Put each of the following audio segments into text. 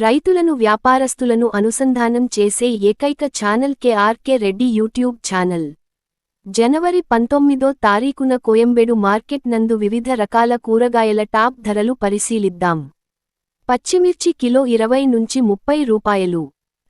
రైతులను వ్యాపారస్తులను అనుసంధానం చేసే ఏకైక channel KRK Reddy YouTube channel. జనవరి పంతొమ్మిదో తారీఖున కోయంబేడు మార్కెట్ నందు వివిధ రకాల కూరగాయల టాప్ ధరలు పరిశీలిద్దాం. పచ్చిమిర్చి కిలో ఇరవై నుంచి ముప్పై రూపాయలు.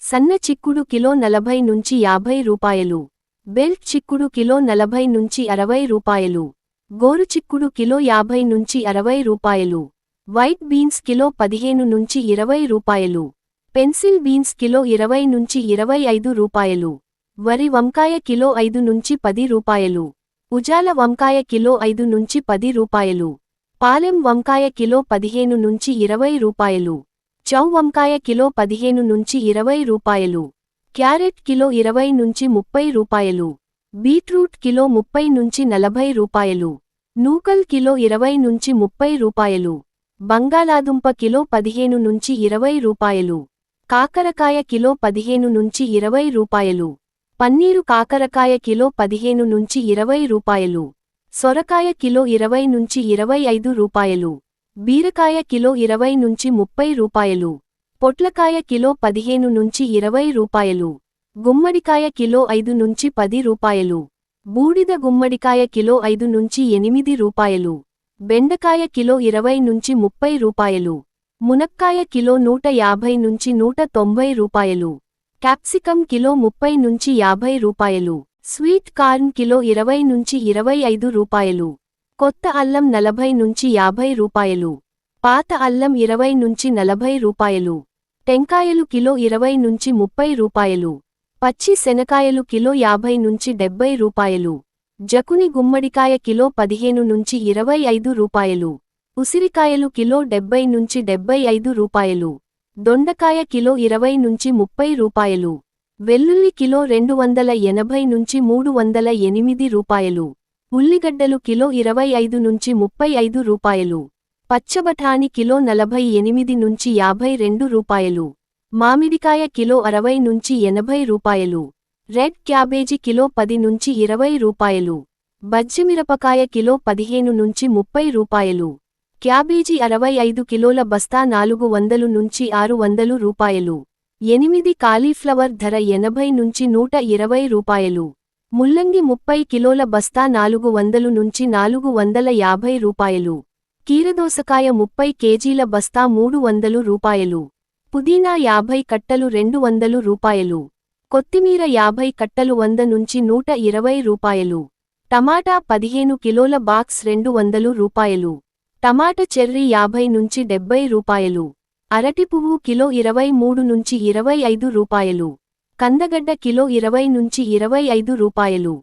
సన్న చిక్కుడు కిలో నలభై నుంచి యాభై రూపాయలు. బెల్ట్ చిక్కుడు కిలో నలభై నుంచి అరవై రూపాయలు. గోరు చిక్కుడు కిలో యాభై నుంచి అరవై రూపాయలు. వైట్ బీన్స్ కిలో పదిహేను నుంచి ఇరవై రూపాయలు. పెన్సిల్ బీన్స్ కిలో ఇరవై నుంచి ఇరవై ఐదు రూపాయలు. వరి వంకాయ కిలో ఐదు నుంచి పది రూపాయలు. ఉజాల వంకాయ కిలో ఐదు నుంచి పది రూపాయలు. పాలెం వంకాయ కిలో పదిహేను నుంచి ఇరవై రూపాయలు. చౌ వంకాయ కిలో పదిహేను నుంచి ఇరవై రూపాయలు. క్యారెట్ కిలో ఇరవై నుంచి ముప్పై రూపాయలు. బీట్రూట్ కిలో ముప్పై నుంచి నలభై రూపాయలు. నూకల్ కిలో ఇరవై నుంచి ముప్పై రూపాయలు. బంగాళాదుంప కిలో పదిహేను నుంచి ఇరవై రూపాయలు. కాకరకాయ కిలో పదిహేను నుంచి ఇరవై రూపాయలు. పన్నీరు కాకరకాయ కిలో పదిహేను నుంచి ఇరవై రూపాయలు. సొరకాయ కిలో ఇరవై నుంచి ఇరవై ఐదు రూపాయలు. బీరకాయ కిలో ఇరవై నుంచి ముప్పై రూపాయలు. పొట్లకాయ కిలో పదిహేను నుంచి ఇరవై రూపాయలు. గుమ్మడికాయ కిలో ఐదు నుంచి పది రూపాయలు. బూడిద గుమ్మడికాయ కిలో ఐదు నుంచి ఎనిమిది రూపాయలు. బెండకాయ కిలో ఇరవై నుంచి ముప్పై రూపాయలు. మునక్కాయ కిలో నూట యాభై నుంచి నూట తొంభై రూపాయలు. క్యాప్సికం కిలో ముప్పై నుంచి యాభై రూపాయలు. స్వీట్ కార్న్ కిలో ఇరవై నుంచి ఇరవై ఐదు రూపాయలు. కొత్త అల్లం నలభై నుంచి యాభై రూపాయలు. పాత అల్లం ఇరవై నుంచి నలభై రూపాయలు. టెంకాయలు కిలో ఇరవై నుంచి ముప్పై రూపాయలు. పచ్చి శనకాయలు కిలో యాభై నుంచి డెబ్బై రూపాయలు. జకుని గుమ్మడికాయ కిలో పదిహేను నుంచి ఇరవై ఐదు రూపాయలు. ఉసిరికాయలు కిలో డెబ్బై నుంచి డెబ్బై ఐదు రూపాయలు. దొండకాయ కిలో ఇరవై నుంచి ముప్పై రూపాయలు. వెల్లుల్లి కిలో రెండు వందల ఎనభై నుంచి మూడు వందల ఎనిమిది రూపాయలు. ఉల్లిగడ్డలు కిలో ఇరవై ఐదు నుంచి ముప్పై ఐదు రూపాయలు. పచ్చబఠాని కిలో నలభై ఎనిమిది నుంచి యాభై రెండు రూపాయలు. మామిడికాయ కిలో అరవై నుంచి ఎనభై రూపాయలు. రెడ్ క్యాబేజీ కిలో పది నుంచి ఇరవై రూపాయలు. బజ్జిమిరపకాయ కిలో పదిహేను నుంచి ముప్పై రూపాయలు. క్యాబేజీ అరవై ఐదు కిలోల బస్తా నాలుగు వందలు నుంచి ఆరు వందలు రూపాయలు. ఎనిమిది కాలీఫ్లవర్ ధర ఎనభై నుంచి నూట ఇరవై రూపాయలు. ముల్లంగి ముప్పై కిలోల బస్తా నాలుగు వందలు నుంచి నాలుగు వందల యాభై రూపాయలు. కీరదోసకాయ ముప్పై కేజీల బస్తా మూడు వందలు రూపాయలు. పుదీనా యాభై కట్టలు రెండు వందలు రూపాయలు. కొత్తిమీర యాభై కట్టలు వంద నుంచి నూట ఇరవై రూపాయలు. టమాటా పదిహేను కిలోల బాక్స్ రెండు వందలు రూపాయలు. టమాటా చెర్రీ యాభై నుంచి డెబ్బై రూపాయలు. అరటి పువ్వు కిలో ఇరవై మూడు నుంచి ఇరవై ఐదు రూపాయలు. కందగడ్డ కిలో ఇరవై నుంచి ఇరవై ఐదు రూపాయలు.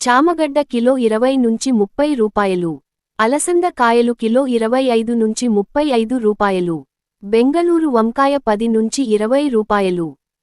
చామగడ్డ కిలో ఇరవై నుంచి ముప్పై రూపాయలు. అలసంద కాయలు కిలో ఇరవై ఐదు నుంచి ముప్పై ఐదు రూపాయలు. బెంగళూరు వంకాయ పది నుంచి ఇరవై రూపాయలు.